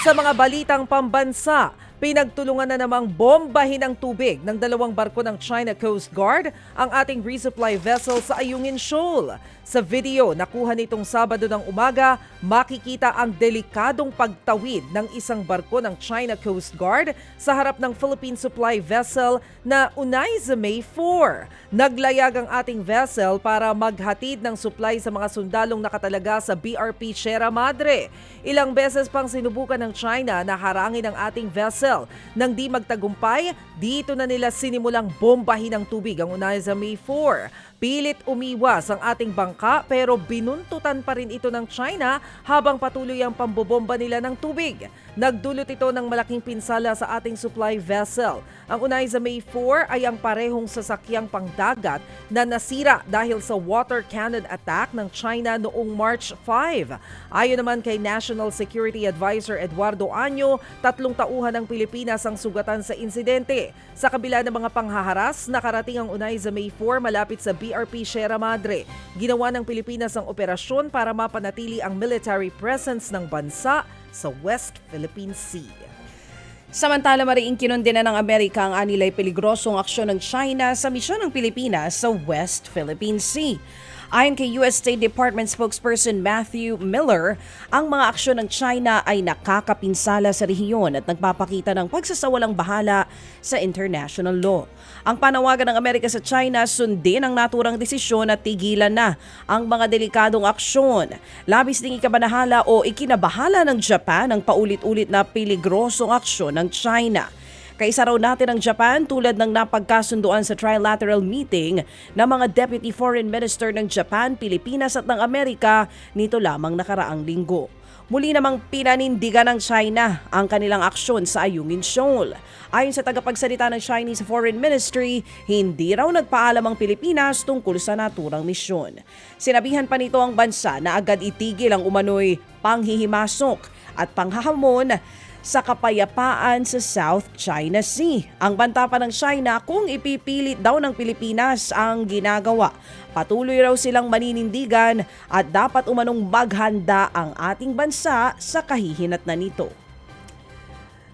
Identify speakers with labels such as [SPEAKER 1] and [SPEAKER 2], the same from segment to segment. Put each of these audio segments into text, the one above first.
[SPEAKER 1] Sa mga balitang pambansa, pinagtulungan na namang bombahin ang tubig ng dalawang barko ng China Coast Guard ang ating resupply vessel sa Ayungin Shoal. Sa video nakuha nitong Sabado ng umaga, makikita ang delikadong pagtawid ng isang barko ng China Coast Guard sa harap ng Philippine supply vessel na Unaiza May 4. Naglayag ang ating vessel para maghatid ng supply sa mga sundalong nakatalaga sa BRP Sierra Madre. Ilang beses pang sinubukan ng China na harangin ang ating vessel. Nang di magtagumpay, dito na nila sinimulang bombahin ng tubig ang Unaiza May 4. Pilit umiwas ang ating bangka pero binuntutan pa rin ito ng China habang patuloy ang pambobomba nila ng tubig. Nagdulot ito ng malaking pinsala sa ating supply vessel. Ang Unaiza May 4 ay ang parehong sasakyang pangdagat na nasira dahil sa water cannon attack ng China noong March 5. Ayon naman kay National Security Advisor Eduardo Año, tatlong tauhan ng Pilipinas ang sugatan sa insidente. Sa kabila ng mga panghaharas, nakarating ang Unaiza May 4 malapit sa BRP Sierra Madre. Ginawa ng Pilipinas ang operasyon para mapanatili ang military presence ng bansa sa West Philippine Sea.
[SPEAKER 2] Samantala mariing kinundina ng Amerika ang anilay peligrosong aksyon ng China sa misyon ng Pilipinas sa West Philippine Sea. Ayon kay US State Department spokesperson Matthew Miller, ang mga aksyon ng China ay nakakapinsala sa rehiyon at nagpapakita ng pagsasawalang bahala sa international law. Ang panawagan ng Amerika sa China sundin ang naturang desisyon at tigilan na ang mga delikadong aksyon. Labis ding ikabanahala o ikinabahala ng Japan ang paulit-ulit na peligrosong aksyon ng China. Kaisa raw natin ang Japan tulad ng napagkasunduan sa trilateral meeting ng mga Deputy Foreign Minister ng Japan, Pilipinas at ng Amerika nito lamang nakaraang linggo. Muli namang pinanindigan ng China ang kanilang aksyon sa Ayungin Shoal. Ayon sa tagapagsalita ng Chinese Foreign Ministry, hindi raw nagpaalam ang Pilipinas tungkol sa naturang misyon. Sinabihan pa nito ang bansa na agad itigil ang umano'y panghihimasok at panghahamon sa kapayapaan sa South China Sea. Ang banta pa ng China kung ipipilit daw ng Pilipinas ang ginagawa. Patuloy raw silang maninindigan at dapat umanong maghanda ang ating bansa sa kahihinat na nito.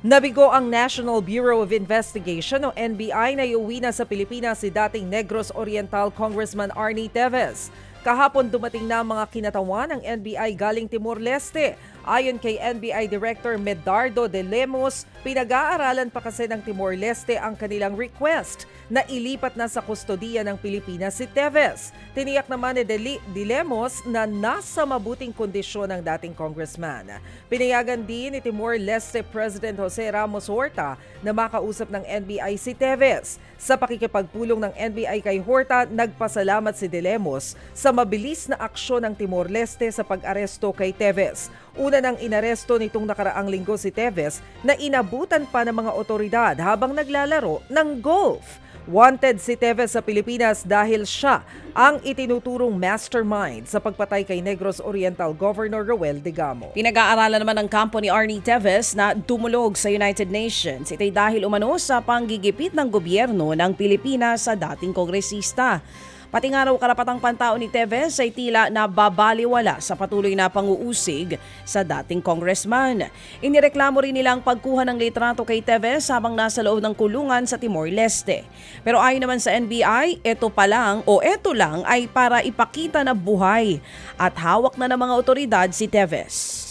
[SPEAKER 1] Nabigo ang National Bureau of Investigation o NBI na iuwi na sa Pilipinas si dating Negros Oriental Congressman Arnie Teves. Kahapon dumating na ang mga kinatawan ng NBI galing Timor-Leste. Ayon kay NBI Director Medardo de Lemos, pinag-aaralan pa kasi ng Timor-Leste ang kanilang request na ilipat na sa kustodiya ng Pilipinas si Teves. Tiniyak naman ni Deli- de Lemos na nasa mabuting kondisyon ang dating congressman. Pinayagan din ni Timor-Leste President Jose Ramos Horta na makausap ng NBI si Teves. Sa pakikipagpulong ng NBI kay Horta, nagpasalamat si De Lemos sa mabilis na aksyon ng Timor-Leste sa pag-aresto kay Teves. Una nang inaresto nitong nakaraang linggo si Teves na inabutan pa ng mga otoridad habang naglalaro ng golf. Wanted si Teves sa Pilipinas dahil siya ang itinuturong mastermind sa pagpatay kay Negros Oriental Governor Roel Digamo.
[SPEAKER 2] Pinag-aaralan naman ng kampo ni Arnie Teves na dumulog sa United Nations. Ito'y dahil umano sa panggigipit ng gobyerno ng Pilipinas sa dating kongresista. Pati nga raw karapatang pantao ni Teves ay tila nababaliwala sa patuloy na panguusig sa dating congressman. Inireklamo rin nila ang pagkuha ng litrato kay Teves habang nasa loob ng kulungan sa Timor-Leste. Pero ayon naman sa NBI, ito pa lang o ito lang ay para ipakita na buhay at hawak na ng mga otoridad si Teves.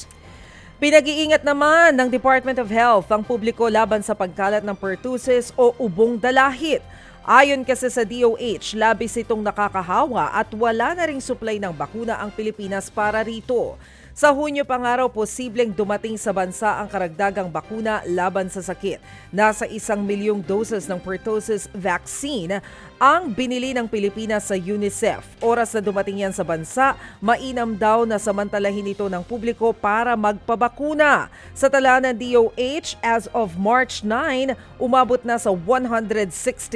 [SPEAKER 1] Pinag-iingat naman ng Department of Health ang publiko laban sa pagkalat ng pertussis o ubong dalahit. Ayon kasi sa DOH, labis itong nakakahawa at wala na ring supply ng bakuna ang Pilipinas para rito. Sa Hunyo pa nga raw posibleng dumating sa bansa ang karagdagang bakuna laban sa sakit. Nasa isang milyong doses ng pertussis vaccine ang binili ng Pilipinas sa UNICEF. Oras na dumating yan sa bansa, mainam daw na samantalahin ito ng publiko para magpabakuna. Sa tala ng DOH, as of March 9, umabot na sa 167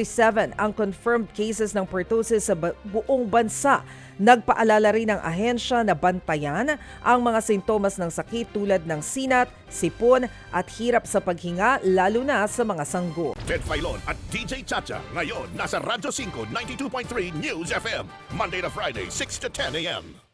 [SPEAKER 1] ang confirmed cases ng pertussis sa buong bansa. Nagpaalala rin ang ahensya na bantayan ang mga sintomas ng sakit tulad ng sinat, sipon at hirap sa paghinga lalo na sa mga sanggo.
[SPEAKER 3] Ted Filon at DJ Chacha. Ngayon, nasa Radyo 5, 92.3 News FM. Monday to Friday, 6 to 10 a.m.